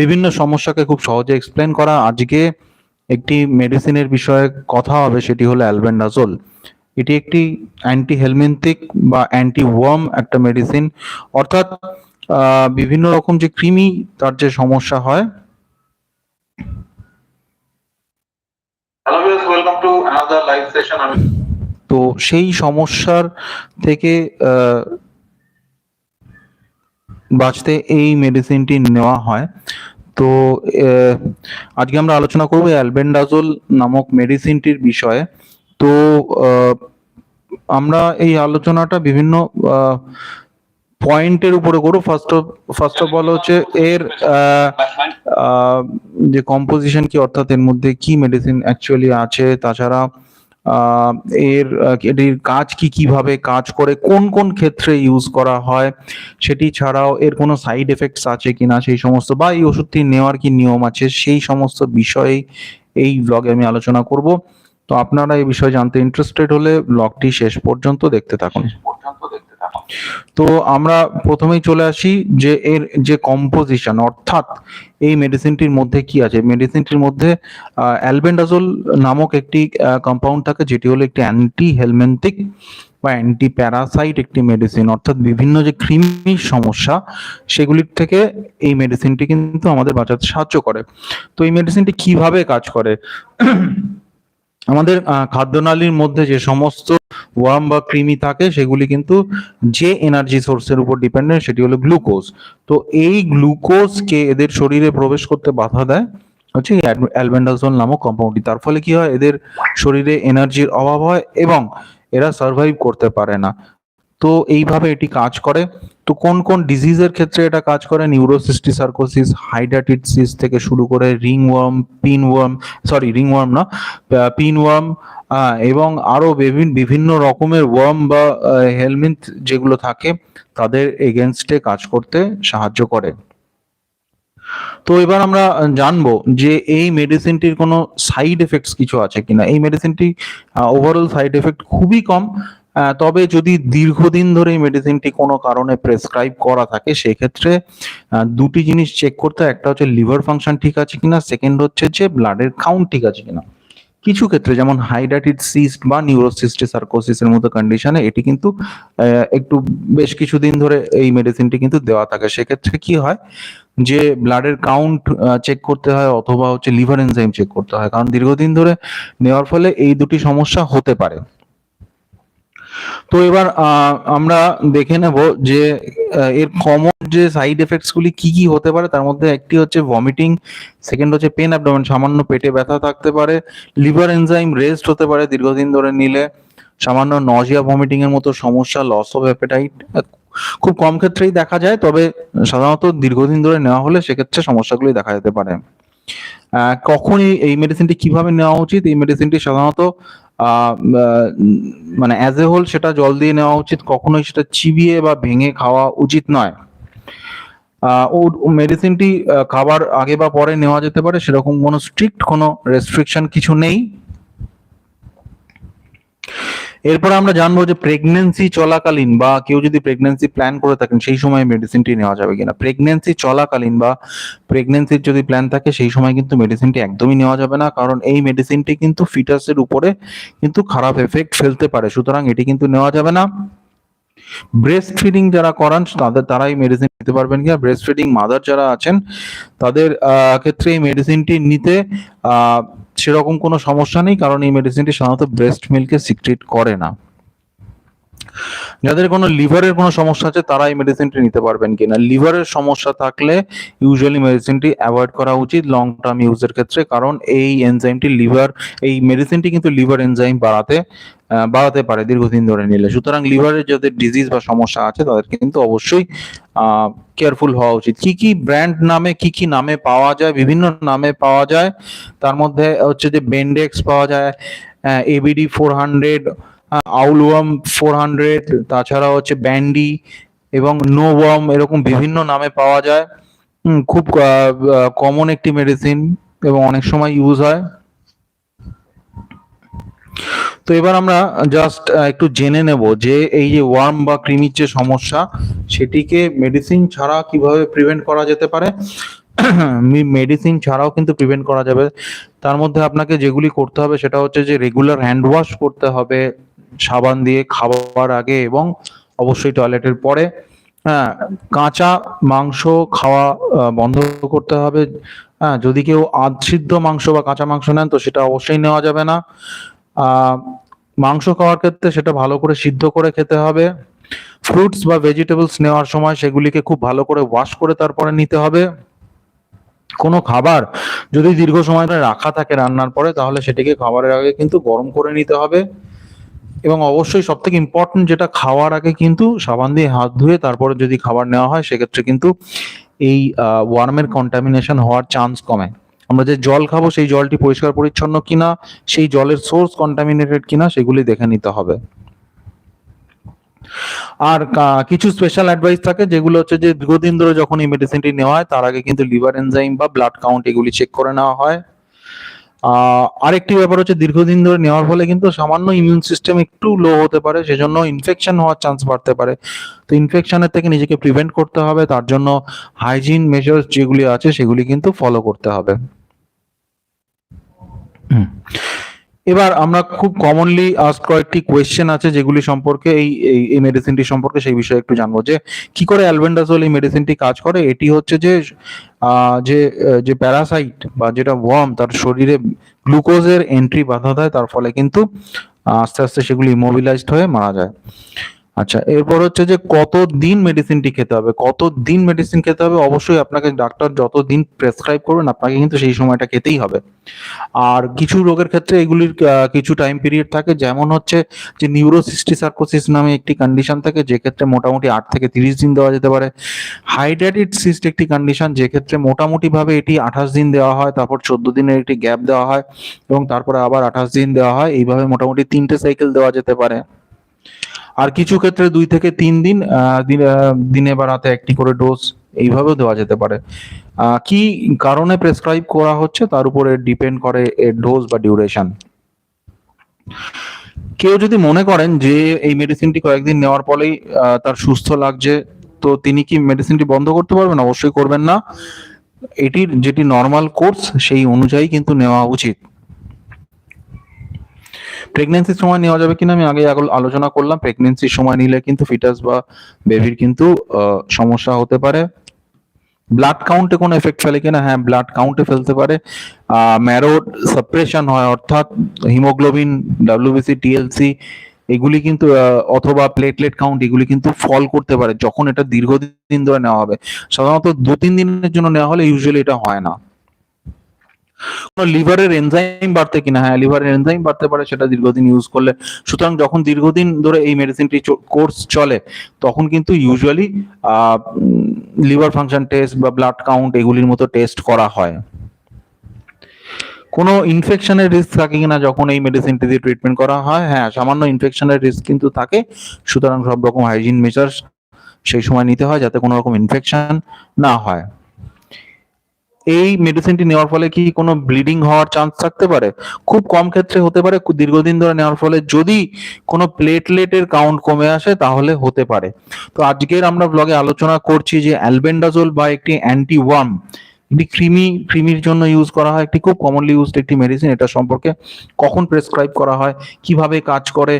বিভিন্ন সমস্যাকে খুব সহজে এক্সপ্লেন করা। আজকে একটি মেডিসিনের বিষয়ে কথা হবে সেটি হলো অ্যালবেন্ডাজোল এটি একটি অ্যান্টি হেলমিন্থিক বা অ্যান্টি ওয়ার্ম একটা মেডিসিন অর্থাৎ বিভিন্ন রকম যে কৃমি তার যে সমস্যা হয়। তো সেই সমস্যার থেকে বাঁচতে এই মেডিসিনটি নেওয়া হয়। তো আজকে আমরা আলোচনা করব অ্যালবেন্ডাজোল নামক মেডিসিনটির বিষয়ে। তো আমরা এই আলোচনাটা বিভিন্ন পয়েন্টের উপরে করব। First of first of all হচ্ছে এর যে কম্পোজিশন কি, অর্থাৎ এর মধ্যে কি মেডিসিন অ্যাকচুয়ালি আছে, তাছাড়া এর এটির কাজ কি কীভাবে কাজ করে, কোন কোন ক্ষেত্রে ইউজ করা হয়, সেটি ছাড়াও এর কোনো সাইড এফেক্টস আছে কিনা, সেই সমস্ত বা এই ওষুধটি নেওয়ার কি নিয়ম আছে, সেই সমস্ত বিষয়ে এই ব্লগে আমি আলোচনা করব তো আপনারা এই বিষয়ে জানতে ইন্টারেস্টেড হলে ব্লগটি শেষ পর্যন্ত দেখতে থাকুন পর্যন্ত দেখতে থাকুন। তো আমরা প্রথমেই চলে আসি যে এর যে কম্পোজিশন অর্থাৎ এই মেডিসিনটির মধ্যে কি আছে? মেডিসিনটির মধ্যে অ্যালবেন্ডাজোল নামক একটি কম্পাউন্ড থাকে যেটি হলো একটি অ্যান্টি হেলমেন্থিক বা অ্যান্টি প্যারাসাইট একটি মেডিসিন অর্থাৎ বিভিন্ন যে কৃমির সমস্যা, সেগুলির থেকে এই মেডিসিনটি কিন্তু আমাদের বাঁচাতে সাহায্য করে। তো এই মেডিসিনটি কীভাবে কাজ করে? আমাদের খাদ্যনালীর মধ্যে যে সমস্ত ওয়ার্ম বা কৃমি থাকে, সেগুলি কিন্তু যে এনার্জি সোর্সের উপর ডিপেন্ডেন্ট সেটি হলো গ্লুকোজ তো এই গ্লুকোজকে এদের শরীরে প্রবেশ করতে বাধা দেয়, হচ্ছে অ্যালবেন্ডাজোল নামক কম্পাউন্ডটি তার ফলে কি হয়? এদের শরীরে এনার্জির অভাব হয় এবং এরা সার্ভাইভ করতে পারে না। তো এইভাবে এটি কাজ করে। তো কোন কোন ডিজিজের ক্ষেত্রে এটা কাজ করে? নিউরোসিস্টি সার্কোসিস হাইডাটিসিস থেকে শুরু করে রিংওয়ার্ম পিনওয়ার্ম সরি রিংওয়ার্ম না পিনওয়ার্ম আহ, এবং আরও বিভিন্ন বিভিন্ন রকমের ওয়ার্ম বা হেলমিন্থ যেগুলো থাকে তাদের এগেনস্টে কাজ করতে সাহায্য করে। তো এবার আমরা জানব যে এই মেডিসিনটির কোনো সাইড এফেক্টস কিছু আছে কিনা। এই মেডিসিনটি ওভারঅল সাইড এফেক্ট খুবই কম তবে যদি দীর্ঘদিন ধরে এই মেডিসিনটি কোনো কারণে প্রেসক্রাইব করা থাকে, সেক্ষেত্রে দুটি জিনিস চেক করতে। একটা হচ্ছে লিভার ফাংশন ঠিক আছে কিনা সেকেন্ড হচ্ছে যে ব্লাডের কাউন্ট ঠিক আছে কিনা। কিছু ক্ষেত্রে যেমন হাইডাটিড সিস্ট বা নিউরোসিস্টি সার্কোসিসের মতো কন্ডিশনে এটি কিন্তু একটু বেশ কিছুদিন ধরে এই মেডিসিনটি কিন্তু দেওয়া থাকে। সেক্ষেত্রে কি হয় যে ব্লাডের কাউন্ট চেক করতে হয় অথবা হচ্ছে লিভার এনজাইম চেক করতে হয়। কারণ দীর্ঘদিন ধরে নেওয়ার ফলে এই দুটি সমস্যা হতে পারে। তো এবার আমরা দেখে নেব যে এর কমন যে সাইড এফেক্টস গুলি কি কি হতে পারে, তার মধ্যে একটি হচ্ছে ভমিটিং সেকেন্ড হচ্ছে পেন অ্যাবডোমেন সামান্য পেটে ব্যথা থাকতে পারে লিভার এনজাইম রেস্ট হতে পারে দীর্ঘদিন ধরে নিলে, সামান্য নজিয়া ভমিটিং এর মতো সমস্যা লস অফ অ্যাপেটাইট খুব কম ক্ষেত্রেই দেখা যায়, তবে সাধারণত দীর্ঘদিন ধরে নেওয়া হলে সেক্ষেত্রে সমস্যাগুলি দেখা যেতে পারে। কখন এই- মেডিসিনটি কীভাবে নেওয়া উচিত? এই মেডিসিনটি সাধারণত মানে অ্যাজ এ হোল সেটা জল দিয়ে নেওয়া উচিত, কখনোই সেটা চিবিয়ে বা ভেঙে খাওয়া উচিত নয়। ও মেডিসিনটি খাবার আগে বা পরে নেওয়া যেতে পারে, সেরকম কোনো স্ট্রিক্ট কোনো রেস্ট্রিকশন কিছু নেই। এরপর আমরা জানব যে প্রেগনেন্সি চলাকালীন বা কেউ যদি প্রেগনেন্সি প্ল্যান করে থাকেন, সেই সময় মেডিসিনটি নেওয়া যাবে কিনা। প্রেগনেন্সি চলাকালীন বা প্রেগনেন্সির যদি প্ল্যান থাকে, সেই সময় কিন্তু মেডিসিনটি একদমই নেওয়া যাবে না। কারণ এই মেডিসিনটি কিন্তু ফিটাসের উপরে কিন্তু খারাপ এফেক্ট ফেলতে পারে। সুতরাং এটি কিন্তু নেওয়া যাবে না। ব্রেস্ট ফিডিং যারা করান, তাদের, তারাই মেডিসিন নিতে পারবেন কিনা। ব্রেস্ট ফিডিং মাদার যারা আছেন, তাদের ক্ষেত্রে এই মেডিসিনটি নিতে সেরকম কোনো সমস্যা নেই কারণ এই মেডিসিনটি সাধারণত ব্রেস্ট মিল্কে সিক্রেট করে না। যাদের কোনো লিভারের কোনো সমস্যা আছে তারা এই মেডিসিনটি নিতে পারবেন কিনা। লিভারের সমস্যা থাকলে ইউজুয়ালি মেডিসিনটি অ্যাভয়েড করা উচিত লং টার্ম ইউজের ক্ষেত্রে, কারণ এই এনজাইমটি লিভার এই মেডিসিনটি কিন্তু লিভার এনজাইম বাড়াতে বাড়াতে পারে দীর্ঘদিন ধরে নিলে। সুতরাং লিভারের যাদের ডিজিজ বা সমস্যা আছে, তাদের কিন্তু অবশ্যই কেয়ারফুল হওয়া উচিত। কি কি ব্র্যান্ড নামে, কি কি নামে পাওয়া যায়, বিভিন্ন নামে পাওয়া যায়, তার মধ্যে হচ্ছে যে বেন্ডেক্স পাওয়া যায় এবিডি ফোর হান্ড্রেড আউলওয়াম ফোর হান্ড্রেড তাছাড়া হচ্ছে ব্যান্ডি এবং নো নোওয়াম এরকম বিভিন্ন নামে পাওয়া যায়। খুব কমন একটি মেডিসিন এবং অনেক সময় ইউজ হয়। তো এবার আমরা জাস্ট একটু জেনে নেব যে এই যে ওয়ার্ম বা কৃমির যে সমস্যা, সেটিকে মেডিসিন ছাড়া কীভাবে প্রিভেন্ট করা যেতে পারে? মেডিসিন ছাড়াও কিন্তু প্রিভেন্ট করা যাবে। তার মধ্যে আপনাকে যেগুলি করতে হবে সেটা হচ্ছে যে রেগুলার হ্যান্ড ওয়াশ করতে হবে সাবান দিয়ে খাবার আগে এবং অবশ্যই টয়লেটের পরে হ্যাঁ কাঁচা মাংস খাওয়া বন্ধ করতে হবে। হ্যাঁ যদি কেউ আধসিদ্ধ মাংস বা কাঁচা মাংস নেন তো সেটা অবশ্যই নেওয়া যাবে না। মাংস খাওয়ার ক্ষেত্রে সেটা ভালো করে সিদ্ধ করে খেতে হবে। ফ্রুটস বা ভেজিটেবলস নেওয়ার সময় সেগুলিকে খুব ভালো করে ওয়াশ করে তারপরে নিতে হবে। কোনো খাবার যদি দীর্ঘ সময় ধরে রাখা থাকে রান্নার পরে, তাহলে সেটিকে খাবারের আগে কিন্তু গরম করে নিতে হবে। এবং অবশ্যই সব থেকে ইম্পর্টেন্ট যেটা খাওয়ার আগে কিন্তু সাবান দিয়ে হাত ধুয়ে তারপরে যদি খাবার নেওয়া হয়, সেক্ষেত্রে কিন্তু এই ওয়ার্মের কন্টামিনেশন হওয়ার চান্স কমে। আমরা যে জল খাব, সেই জলটি পরিষ্কার পরিচ্ছন্ন কিনা, সেই জলের সোর্স কন্টামিনেটেড কিনা, সেগুলি দেখে নিতে হবে। আর কিছু স্পেশাল অ্যাডভাইস থাকে, যেগুলো হচ্ছে যে দীর্ঘদিন ধরে যখন এই মেডিসিনটি নেওয়া হয়, তার আগে কিন্তু লিভার এনজাইম বা ব্লাড কাউন্ট এগুলি চেক করে নেওয়া হয়। আরেকটি ব্যাপার হচ্ছে দীর্ঘদিন ধরে নেওয়ার ফলে কিন্তু সামান্য ইমিউন সিস্টেম একটু লো হতে পারে, সেজন্য ইনফেকশন হওয়ার চান্স বাড়তে পারে তো ইনফেকশনের থেকে নিজেকে প্রিভেন্ট করতে হবে, তার জন্য হাইজিন মেজার্স যেগুলি আছে সেগুলি কিন্তু ফলো করতে হবে। এবার আমরা খুব কমনলি আস্ক কয়েকটি কোয়েশ্চেন আছে যেগুলি সম্পর্কে এই, এই- মেডিসিনটি সম্পর্কে সেই বিষয়ে একটু জানব যে কি করে অ্যালবেন্ডাজোল এই মেডিসিনটি কাজ করে? এটি হচ্ছে যে যে যে প্যারাসাইট বা যেটা ওয়ার্ম তার শরীরে গ্লুকোজের এন্ট্রি বাধা দেয়, তার ফলে কিন্তু আস্তে আস্তে সেগুলি ইমোবিলাইজড হয়ে মারা যায়। আচ্ছা এরপর হচ্ছে যে কত দিন মেডিসিনটি খেতে হবে? কত দিন মেডিসিন খেতে হবে? অবশ্যই আপনাকে ডাক্তার যত দিন প্রেসক্রাইব করবেন, আপনাকে কিন্তু সেই সময়টা খেতেই হবে। আর কিছু রোগের ক্ষেত্রে এগুলির কিছু টাইম পিরিয়ড থাকে। যেমন হচ্ছে যে নিউরোসিস্টিসার্কোসিস নামে একটি কন্ডিশন থাকে, যে ক্ষেত্রে মোটামুটি আট থেকে তিরিশ দিন দেওয়া যেতে পারে। হাইড্রেটেড সিস্ট একটি কন্ডিশন যে ক্ষেত্রে মোটামুটি ভাবে এটি আঠাশ দিন দেওয়া হয়, তারপর চোদ্দ দিনের একটি গ্যাপ দেওয়া হয় এবং তারপরে আবার আঠাশ দিন দেওয়া হয়। এইভাবে মোটামুটি তিনটে সাইকেল দেওয়া যেতে পারে। আর কিছু ক্ষেত্রে দুই থেকে তিন দিন দিনে বা রাতে একটি করে ডোজ এইভাবেও দেওয়া যেতে পারে। কি কারণে প্রেসক্রাইব করা হচ্ছে তার উপরে ডিপেন্ড করে এর ডোজ বা ডিউরেশন কেউ যদি মনে করেন যে এই মেডিসিনটি কয়েকদিন নেওয়ার আহ, তার সুস্থ লাগছে তো তিনি কি মেডিসিনটি বন্ধ করতে পারবেন? অবশ্যই করবেন না। এটির যেটি নর্মাল কোর্স সেই অনুযায়ী কিন্তু নেওয়া উচিত। প্রেগনেন্সির সময় নেওয়া যাবে কিনা আমি আগে আলো- আলোচনা করলাম। প্রেগনেন্সির সময় নিলে কিন্তু ফিটাস বা বেবির কিন্তু সমস্যা হতে পারে। ব্লাড কাউন্টে কোনো এফেক্ট ফেলে কিনা? হ্যাঁ ব্লাড কাউন্টে ফেলতে পারে। ম্যারো সাপ্রেশন হয়, অর্থাৎ হিমোগ্লোবিন ডাব্লিউবিসি টিএলসি এগুলি কিন্তু অথবা প্লেটলেট কাউন্ট এগুলি কিন্তু ফল করতে পারে, যখন এটা দীর্ঘদিন ধরে নেওয়া হবে। সাধারণত দু তিন দিনের জন্য নেওয়া হলে ইউজুয়ালি এটা হয় না। লিভারের এনজাইম বাড়তে কিনা হ্যাঁ লিভারের এনজাইম বাড়তে পারে, সেটা দীর্ঘদিন ইউজ করলে। সুতরাং যখন দীর্ঘদিন ধরে এই মেডিসিনটি কোর্স চলে, তখন কিন্তু ইউজুয়ালি লিভার ফাংশন টেস্ট বা ব্লাড কাউন্ট এগুলির মতো টেস্ট করা হয়। কোনো ইনফেকশনের রিস্ক থাকে কিনা যখন এই মেডিসিনটি দিয়ে ট্রিটমেন্ট করা হয় হ্যাঁ সামান্য ইনফেকশনের রিস্ক কিন্তু থাকে। সুতরাং সব রকম হাইজিন মেজার্স সেই সময় নিতে হয় যাতে কোনো রকম ইনফেকশন না হয়। এই মেডিসিনটি নেওয়ার ফলে কি কোনো ব্লিডিং হওয়ার চান্স থাকতে পারে? খুব কম ক্ষেত্রে হতে পারে দীর্ঘদিন ধরে নেওয়ার ফলে যদি কোনো প্লেটলেটের কাউন্ট কমে আসে তাহলে হতে পারে। তো আজকের আমরা ব্লগে আলোচনা করছি যে অ্যালবেন্ডাজোল বা একটি অ্যান্টি ওয়ার্ম একটি ক্রিমি ক্রিমির জন্য ইউজ করা হয়, একটি খুব কমনলি ইউজড একটি মেডিসিন এটা সম্পর্কে কখন প্রেসক্রাইব করা হয়, কীভাবে কাজ করে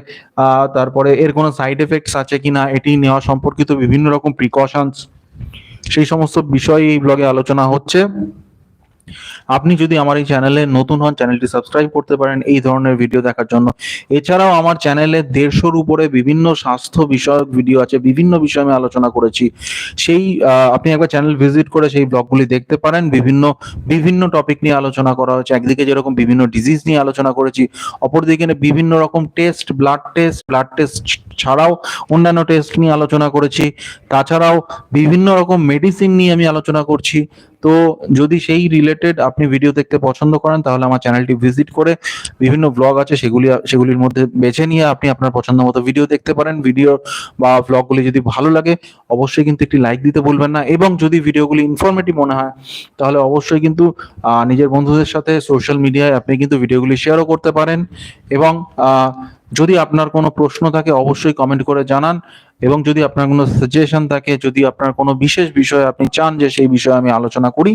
তারপরে এর কোনো সাইড এফেক্টস আছে কিনা, এটি নেওয়া সম্পর্কিত বিভিন্ন রকম প্রিকশনস সেই সমস্ত বিষয় এই ব্লগে আলোচনা হচ্ছে। আপনি যদি আমার এই চ্যানেলে নতুন হন, চ্যানেলটি সাবস্ক্রাইব করতে পারেন এই ধরনের ভিডিও দেখার জন্য। এছাড়াও আমার চ্যানেলে দেড়শোর উপরে বিভিন্ন স্বাস্থ্য বিষয়ক ভিডিও আছে, বিভিন্ন বিষয়ে আমি আলোচনা করেছি। সেই আপনি একবার চ্যানেল ভিজিট করে সেই ব্লগগুলি দেখতে পারেন। বিভিন্ন বিভিন্ন টপিক নিয়ে আলোচনা করা হয়েছে। একদিকে যেরকম বিভিন্ন ডিজিজ নিয়ে আলোচনা করেছি, অপরদিকে বিভিন্ন রকম test blood test blood test ছাড়াও অন্যান্য টেস্ট নিয়ে আলোচনা করেছি। তাছাড়াও বিভিন্ন রকম মেডিসিন নিয়ে আমি আলোচনা করছি। তো যদি সেই রিলেটেড আপনি ভিডিও দেখতে পছন্দ করেন, তাহলে আমার চ্যানেলটি ভিজিট করে বিভিন্ন ব্লগ আছে, সেগুলি, সেগুলির মধ্যে বেছে নিয়ে আপনি আপনার পছন্দ মতো ভিডিও দেখতে পারেন। ভিডিও বা ব্লগগুলি যদি ভালো লাগে, অবশ্যই কিন্তু একটি লাইক দিতে ভুলবেন না। এবং যদি ভিডিওগুলি ইনফরমেটিভ মনে হয়, তাহলে অবশ্যই কিন্তু নিজের বন্ধুদের সাথে সোশ্যাল মিডিয়ায় আপনি কিন্তু ভিডিওগুলি শেয়ারও করতে পারেন। এবং যদি আপনার কোনো প্রশ্ন থাকে, অবশ্যই কমেন্ট করে জানান এবং যদি আপনার কোনো সাজেশন থাকে, যদি আপনার কোনো বিশেষ বিষয়ে আপনি চান যে সেই বিষয়ে আমি আলোচনা করি,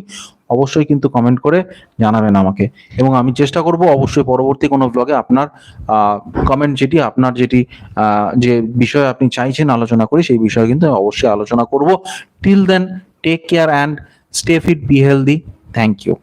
অবশ্যই কিন্তু কমেন্ট করে জানাবেন আমাকে। এবং আমি চেষ্টা করব অবশ্যই পরবর্তী কোনো ব্লগে আপনার কমেন্ট যেটি, আপনার যেটি যে বিষয়ে আপনি চাইছেন আলোচনা করি, সেই বিষয়ে কিন্তু অবশ্যই আলোচনা করব। Till then take care and stay fit be healthy thank you